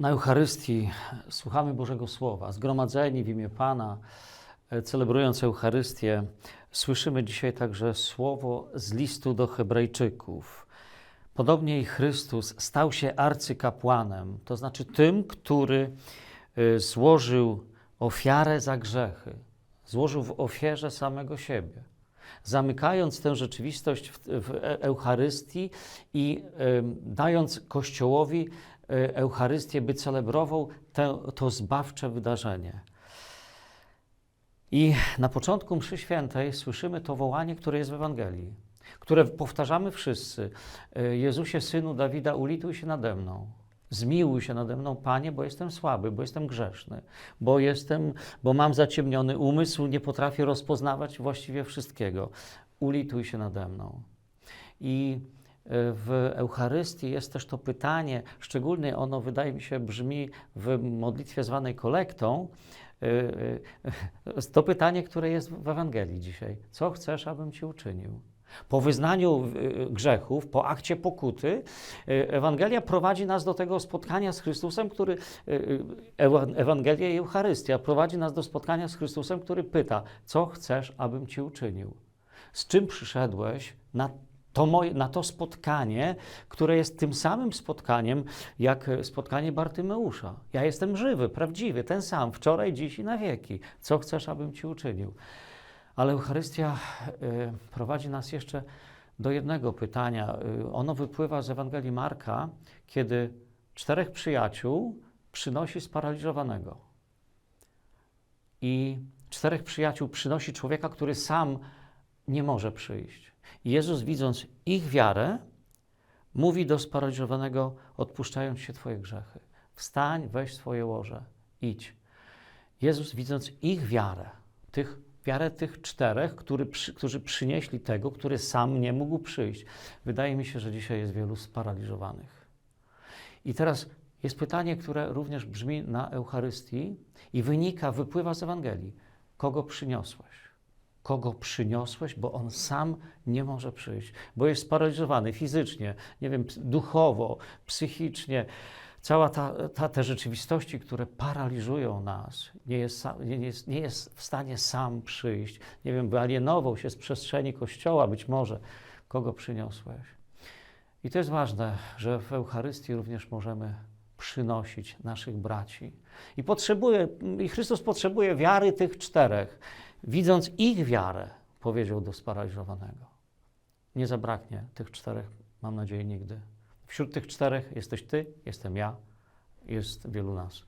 Na Eucharystii słuchamy Bożego Słowa. Zgromadzeni w imię Pana, e, celebrując Eucharystię, słyszymy dzisiaj także słowo z listu do Hebrajczyków. Podobnie i Chrystus stał się arcykapłanem, to znaczy tym, który e, złożył ofiarę za grzechy, złożył w ofierze samego siebie zamykając tę rzeczywistość w, Eucharystii i dając Kościołowi Eucharystię, by celebrował te, to zbawcze wydarzenie. I na początku mszy świętej słyszymy to wołanie, które jest w Ewangelii, które powtarzamy wszyscy. E, Jezusie, Synu Dawida, ulituj się nade mną. Zmiłuj się nade mną, Panie, bo jestem słaby, bo jestem grzeszny, bo jestem, bo mam zaciemniony umysł, nie potrafię rozpoznawać właściwie wszystkiego. Ulituj się nade mną. I e, w Eucharystii jest też to pytanie, szczególnie ono wydaje mi się brzmi w modlitwie zwanej kolektą, e, e, to pytanie, które jest w Ewangelii dzisiaj. Co chcesz, abym ci uczynił? Po wyznaniu y, grzechów, po akcie pokuty, y, Ewangelia prowadzi nas do tego spotkania z Chrystusem, który, y, y, Ewa- Ewangelia i Eucharystia prowadzi nas do spotkania z Chrystusem, który pyta, co chcesz, abym ci uczynił? Z czym przyszedłeś na to, moje, na to spotkanie, które jest tym samym spotkaniem, jak spotkanie Bartymeusza. Ja jestem żywy, prawdziwy, ten sam, wczoraj, dziś i na wieki. Co chcesz, abym ci uczynił? Ale Eucharystia y, prowadzi nas jeszcze do jednego pytania. Y, ono wypływa z Ewangelii Marka, kiedy czterech przyjaciół przynosi sparaliżowanego. I czterech przyjaciół przynosi człowieka, który sam nie może przyjść. Jezus, widząc ich wiarę, mówi do sparaliżowanego, odpuszczając się Twoje grzechy. Wstań, weź swoje łoże, idź. Jezus, widząc ich wiarę, tych, wiarę tych czterech, który, którzy przynieśli tego, który sam nie mógł przyjść. Wydaje mi się, że dzisiaj jest wielu sparaliżowanych. I teraz jest pytanie, które również brzmi na Eucharystii i wynika, wypływa z Ewangelii. Kogo przyniosłeś? Kogo przyniosłeś, bo on sam nie może przyjść, bo jest sparaliżowany fizycznie, nie wiem, duchowo, psychicznie. Cała ta, ta, te rzeczywistości, które paraliżują nas, nie jest, nie, jest, nie jest w stanie sam przyjść. Nie wiem, wyalienował się z przestrzeni Kościoła, być może. Kogo przyniosłeś? I to jest ważne, że w Eucharystii również możemy przynosić naszych braci. I potrzebuje, i Chrystus potrzebuje wiary tych czterech. Widząc ich wiarę, powiedział do sparaliżowanego. Nie zabraknie tych czterech, mam nadzieję, nigdy. Wśród tych czterech jesteś ty, jestem ja, jest wielu nas.